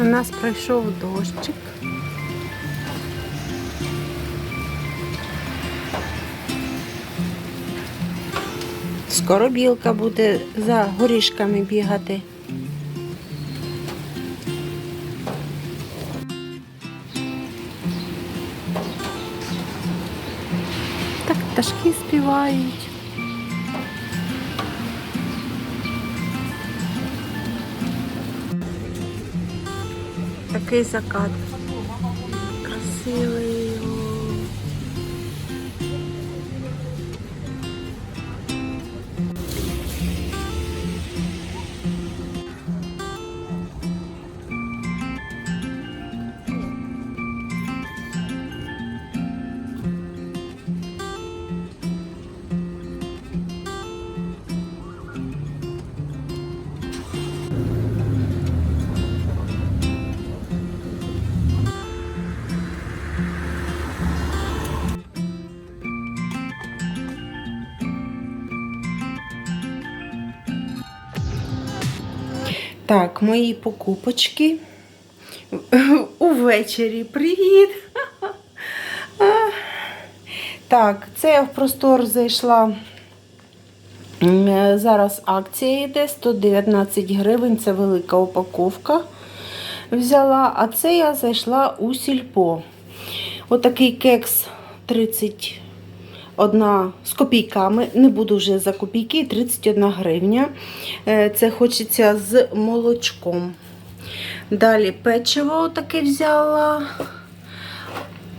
У нас пройшов дощик. Скоро білка буде за горішками бігати. Так пташки співають. Такий закат. Красивий. Так, мої покупочки. Увечері. Привіт! Так, це я в простор зайшла. Зараз акція йде 119 гривень, це велика упаковка взяла. А це я зайшла у сільпо. Отакий кекс 31 з копійками. Не буду вже за копійки, 31 гривня. Е, Це хочеться з молочком. Далі печиво таке взяла.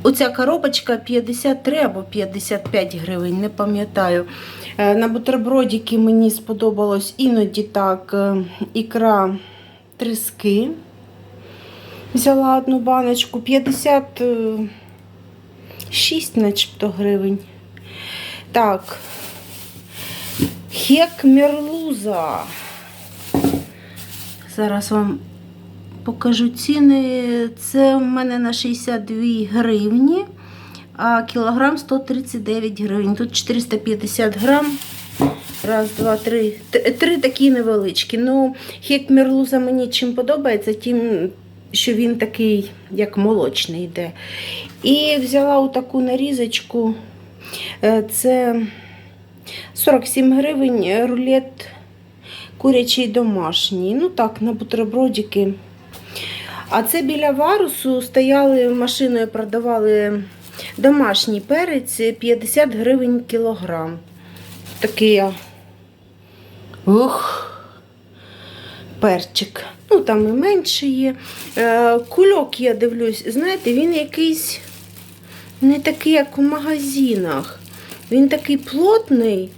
Оця коробочка 53 або 55 гривень, не пам'ятаю. Е, На бутербродики мені сподобалось іноді так е, ікра тріски. Взяла одну баночку 56 начебто гривень. Так. Хек мерлуза. Зараз вам покажу ціни. Це в мене на 62 гривні, а кілограм 139 гривень. Тут 450 грам. Раз, два, три. Три такі невеличкі. Ну, хек мерлуза мені чим подобається, тим, що він такий, як молочний йде. І взяла таку нарізочку. Е, Це 47 гривень е, рулет курячий домашній. Ну так, на бутербродики. А це біля варусу стояли машиною, продавали домашній перець 50 гривень кілограм. Такий. Ух, перчик. Ну, там і менше є. Е, Кульок, я дивлюсь, знаєте, він якийсь не такий, як у магазинах. Він такий плотний.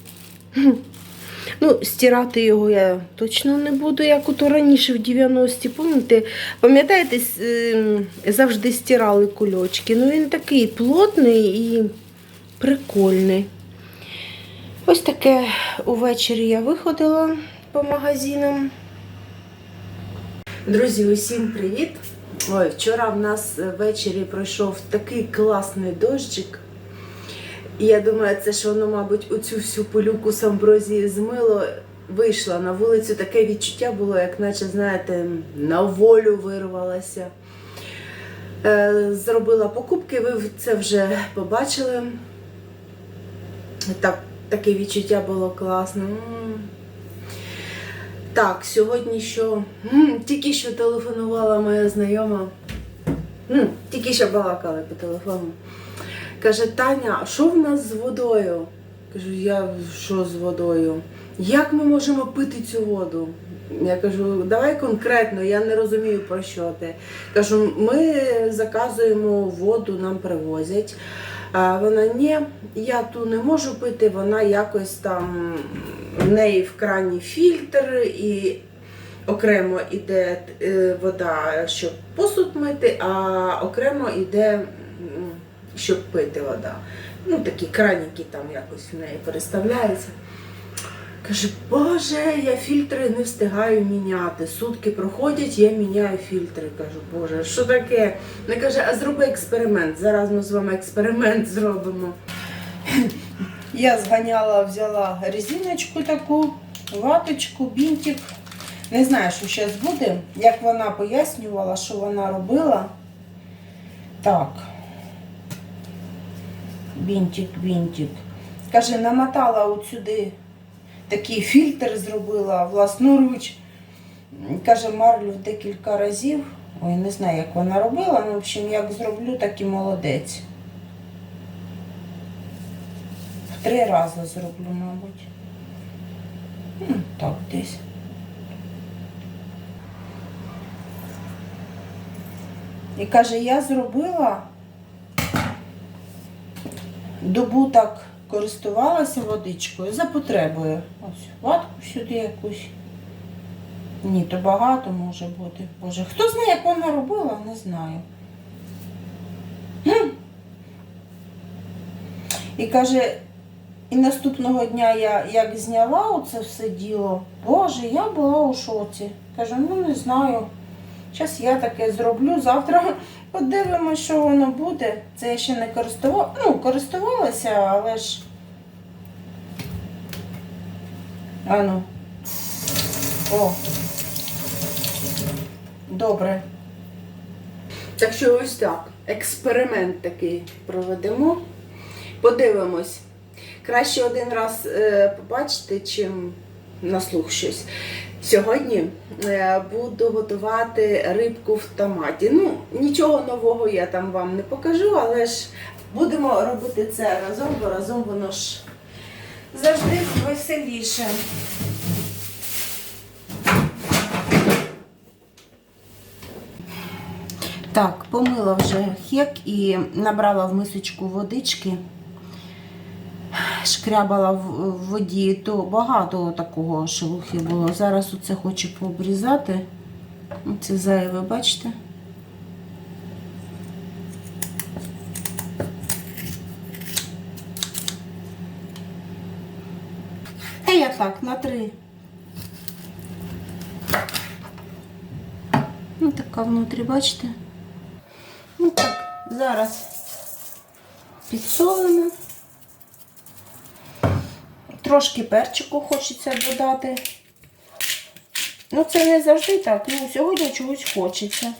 Ну, стирати його я точно не буду, як ото раніше в 90-ті. Пам'ятаєте, пам'ятаєте, ем, завжди стирали кульочки. Ну, він такий плотний і прикольний. Ось таке увечері я виходила по магазинам. Друзі, усім привіт! Ой, вчора в нас ввечері пройшов такий класний дощик. І я думаю, це ж воно, мабуть, оцю всю пилюку з амброзії змило. Вийшла на вулицю, таке відчуття було, як наче, знаєте, на волю вирвалася. Е, Зробила покупки, ви це вже побачили. Так, таке відчуття було класне. Так, сьогодні що? Тільки що телефонувала моя знайома. М, Тільки що балакали по телефону. Каже, Таня, а що в нас з водою? Кажу, я що з водою? Як ми можемо пити цю воду? Я кажу, давай конкретно, я не розумію про що ти. Кажу, ми заказуємо воду, нам привозять. Вона ні, я ту не можу пити, вона якось там в неї в крані фільтр і окремо йде е, вода, щоб посуд мити, а окремо йде, щоб пити вода. Ну, такі краніки там якось в неї переставляються. Каже, Боже, я фільтри не встигаю міняти. Сутки проходять, я міняю фільтри. Кажу, Боже, що таке? Не каже, а зроби експеримент. Зараз ми з вами експеримент зробимо. Я зганяла, взяла резиночку таку, ваточку, бінтик. Не знаю, що зараз буде. Як вона пояснювала, що вона робила. Так. Бінтик, бінтик. Каже, намотала от сюди такий фільтр зробила власноруч. Каже, марлю декілька разів. Ой, не знаю, як вона робила. Ну, в общем, як зроблю, так і молодець. В три рази зроблю, мабуть. М, Так, десь. І каже, я зробила добу так користувалася водичкою за потребою. Ось ватку сюди якусь. Ні, то багато може бути. Боже, хто знає, як вона робила, не знаю. І каже, і наступного дня я як зняла оце все діло, Боже, я була у шоці. Каже, ну не знаю. Зараз я таке зроблю, завтра подивимося, що воно буде. Це я ще не користувала. Ну, користувалася, але ж. Ану. О. Добре. Так що ось так. Експеримент такий проведемо. Подивимось. Краще один раз е, побачити, чим на слух щось. Сьогодні е, буду готувати рибку в томаті. Ну, нічого нового я там вам не покажу, але ж будемо робити це разом, бо разом воно ж завжди веселіше. Так, помила вже хек і набрала в мисочку водички, шкрябала в воді, то багато такого шелухи було. Зараз оце хочу пообрізати. Це зайве, бачите? Та я так, на три. Ну, така внутрі, бачите? Ну так, зараз підсолимо. Трошки перчику хочеться додати. Ну, це не завжди так. Ну, сьогодні чогось хочеться.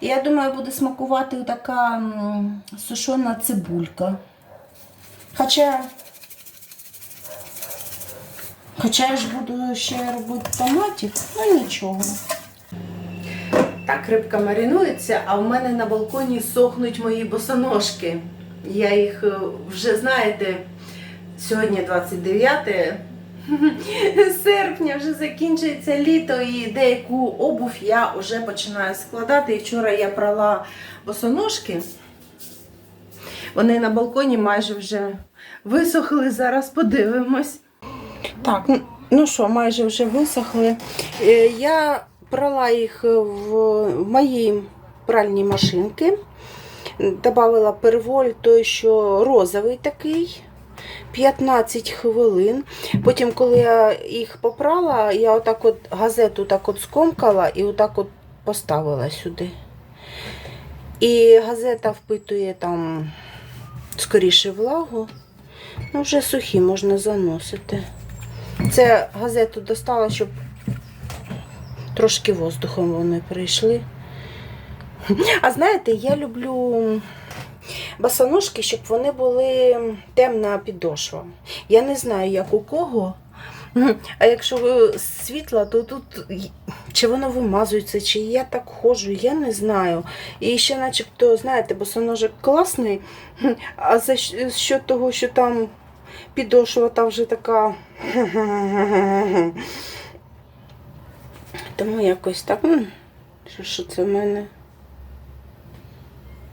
Я думаю, буде смакувати така сушена цибулька. Хоча, хоча я ж буду ще робити томатів, ну нічого. Так, рибка маринується, а в мене на балконі сохнуть мої босоножки. Я їх е, вже знаєте, сьогодні 29 серпня, вже закінчується літо і деяку обув я вже починаю складати. І вчора я прала босоножки. Вони на балконі майже вже висохли. Зараз подивимось. Так, ну- ну що, майже вже висохли. Е, Я прала їх в, моїй пральній машинці. Добавила перволь той, що розовий такий. 15 хвилин. Потім, коли я їх попрала, я отак от газету так от скомкала і отак от поставила сюди. І газета впитує там скоріше влагу. Ну, вже сухі, можна заносити. Це газету достала, щоб трошки воздухом вони прийшли. А знаєте, я люблю босоножки, щоб вони були темна підошва. Я не знаю, як у кого. А якщо світла, то тут чи воно вимазується, чи я так ходжу, я не знаю. І ще начебто, знаєте, босоножок класний, а за що того, що там підошва та вже така. Тому якось так. Що, що це в мене?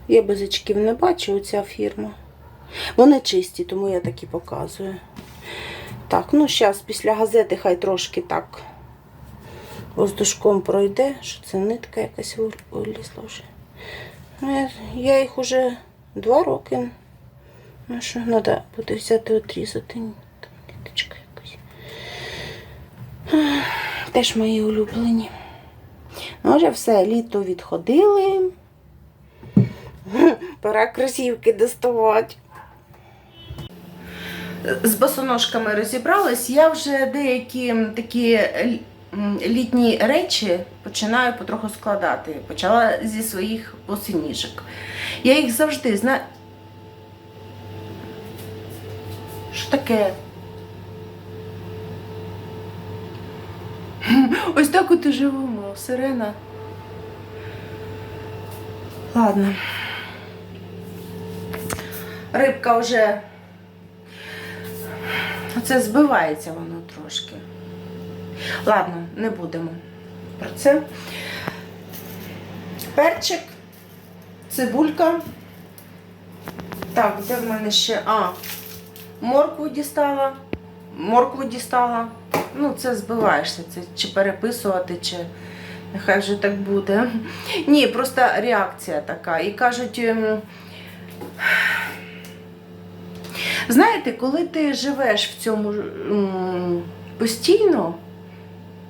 Я без очків не бачу оця фірма. Вони чисті, тому я такі показую. Так, ну зараз після газети хай трошки так воздушком пройде, що це нитка якась вилізла вже. Ну, я, їх уже два роки. Ну що, треба буде взяти отрізати. Там ниточка якась. Теж мої улюблені. Ну, вже все, літо відходили. Пора кросівки доставати. з босоножками розібралась, я вже деякі такі літні речі починаю потроху складати. Почала зі своїх босоніжок. Я їх завжди знаю. Що таке? Ось так от і живемо, сирена. Ладно. Рибка вже. Оце збивається воно трошки. Ладно, не будемо про це. Перчик, цибулька. Так, де в мене ще? А, моркву дістала. Моркву дістала. Ну, це збиваєшся, це чи переписувати, чи нехай вже так буде. Ні, просто реакція така. І кажуть, ем, знаєте, коли ти живеш в цьому постійно,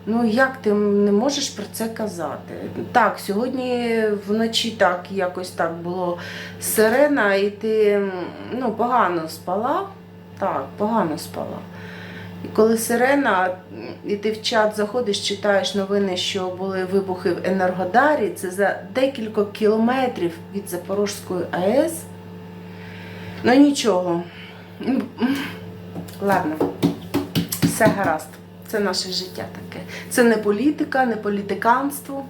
ну як ти не можеш про це казати? Так, сьогодні вночі так якось так було сирена, і ти ну, погано спала. Так, погано спала. І коли сирена, і ти в чат заходиш, читаєш новини, що були вибухи в Енергодарі, це за декілька кілометрів від Запорізької АЕС. Ну нічого. Ладно, все гаразд. Це наше життя таке. Це не політика, не політиканство.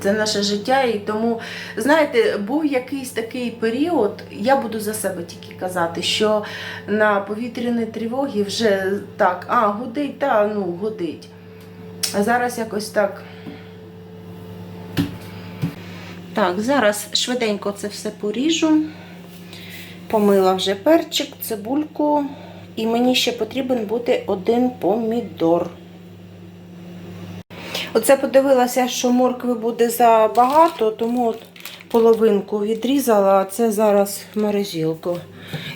Це наше життя, і тому, знаєте, був якийсь такий період, я буду за себе тільки казати, що на повітряні тривоги вже так, а, гудить, та ну, гудить. А зараз якось так. Так, зараз швиденько це все поріжу. Помила вже перчик, цибульку, і мені ще потрібен буде один помідор. Оце подивилася, що моркви буде забагато, тому от половинку відрізала, а це зараз в морозилку.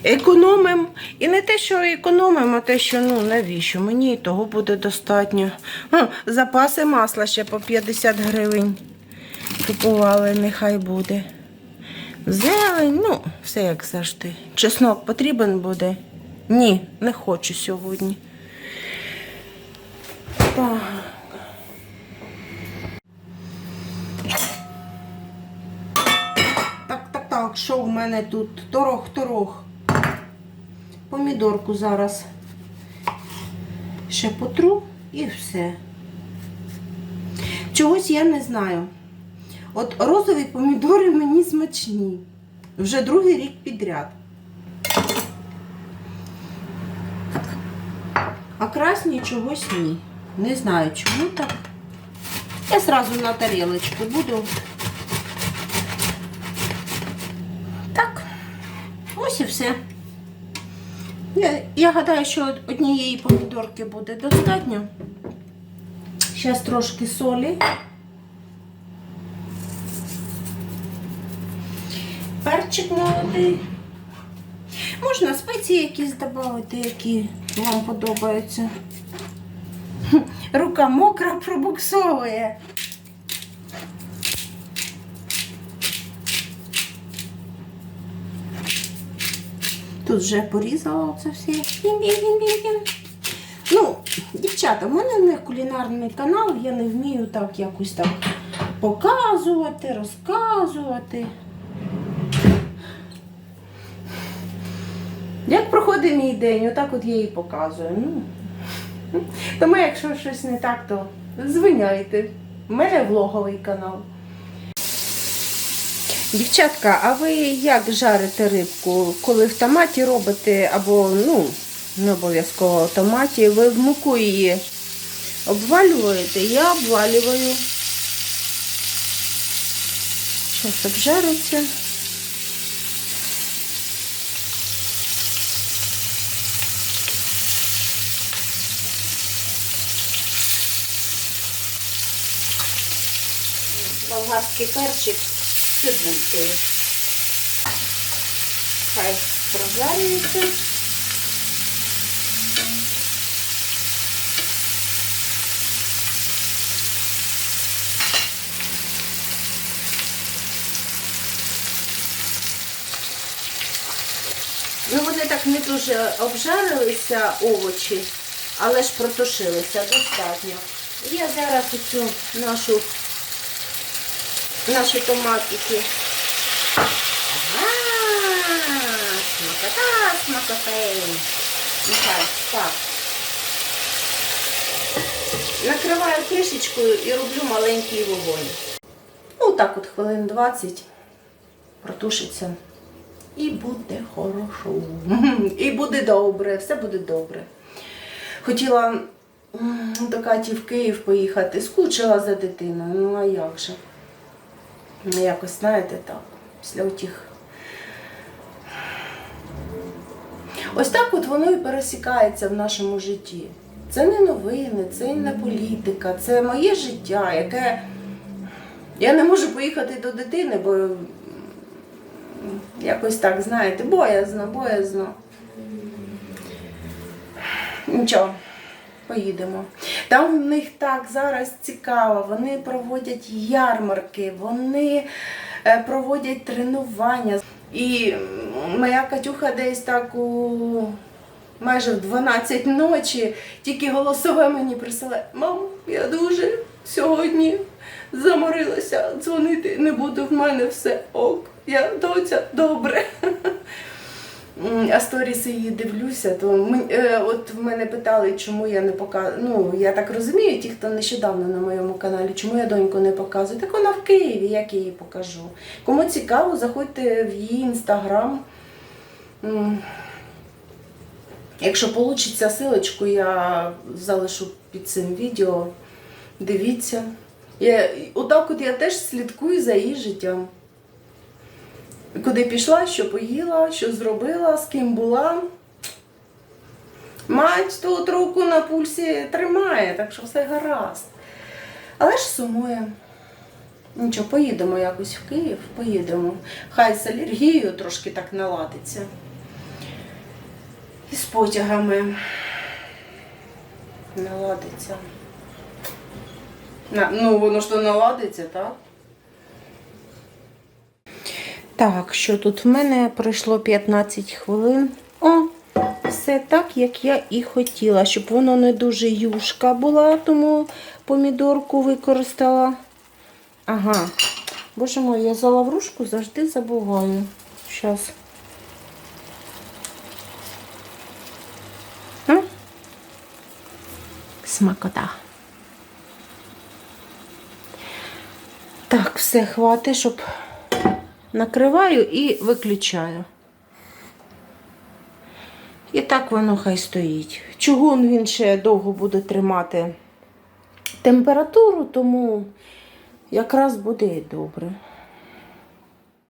Економимо. І не те, що економимо, а те, що ну навіщо? Мені і того буде достатньо. А, запаси масла ще по 50 гривень. Купували, нехай буде. Зелень, ну, все як завжди. Чеснок потрібен буде? Ні, не хочу сьогодні. Так. Так, так, так, що в мене тут? Торох, торох. Помідорку зараз ще потру і все. Чогось я не знаю. От розові помідори мені смачні. Вже другий рік підряд. А красні чогось ні. Не знаю, чому так. Я зразу на тарілочку буду. Так, ось і все. Я, я гадаю, що однієї помідорки буде достатньо. Зараз трошки солі. Перчик молодий. Можна спеції якісь додати, які вам подобаються. Рука мокра пробуксовує. Тут вже порізала це все. Ну, дівчата, в мене не кулінарний канал, я не вмію так якось так показувати, розказувати. День, отак от я і показую. Ну. Тому, якщо щось не так, то звиняйте. У мене влоговий канал. Дівчатка, а ви як жарите рибку? Коли в томаті робите, або, ну, не обов'язково в томаті, ви в муку її обвалюєте? Я обвалюю. Зараз обжариться. Болгарський перчик з цибулькою. Хай прожарюється. Ну, вони так не дуже обжарилися овочі, але ж протушилися достатньо. Я зараз оцю нашу наші томатики. Ага, смакота, смакотень. Нехай, так. Накриваю кришечкою і роблю маленький вогонь. Ну, так от хвилин 20 протушиться. І буде хорошо. І буде добре, все буде добре. Хотіла до Каті в Київ поїхати, скучила за дитиною, ну а як же? Ну, Якось, знаєте, так, після отих. Ось так от воно і пересікається в нашому житті. Це не новини, це не політика, це моє життя, яке я не можу поїхати до дитини, бо якось так, знаєте, боязно, боязно. Нічого, поїдемо. Там в них так зараз цікаво. Вони проводять ярмарки, вони е, проводять тренування. І моя Катюха десь так у майже в 12 ночі тільки голосове мені присилає. Мам, я дуже сьогодні заморилася, дзвонити не буду, в мене все ок. Я доця добре. А її дивлюся, то мен- е, от в мене питали, чому я не показую. Ну, я так розумію, ті, хто нещодавно на моєму каналі, чому я доньку не показую. Так вона в Києві, як я її покажу. Кому цікаво, заходьте в її інстаграм. Якщо вийде силочку, я залишу під цим відео. Дивіться. Я, отак от я теж слідкую за її життям. Куди пішла, що поїла, що зробила, з ким була. Мать тут руку на пульсі тримає, так що все гаразд. Але ж сумує. Нічого, поїдемо якось в Київ, поїдемо. Хай з алергією трошки так наладиться. І з потягами наладиться. На, ну, воно ж то наладиться, так? Так, що тут в мене пройшло 15 хвилин. О, все так, як я і хотіла, щоб воно не дуже юшка була, тому помідорку використала. Ага. Боже мой, я за лаврушку завжди забуваю. Зараз. Смакота. Так, все, хватить, щоб накриваю і виключаю. І так воно хай стоїть. Чугун він ще довго буде тримати температуру, тому якраз буде і добре.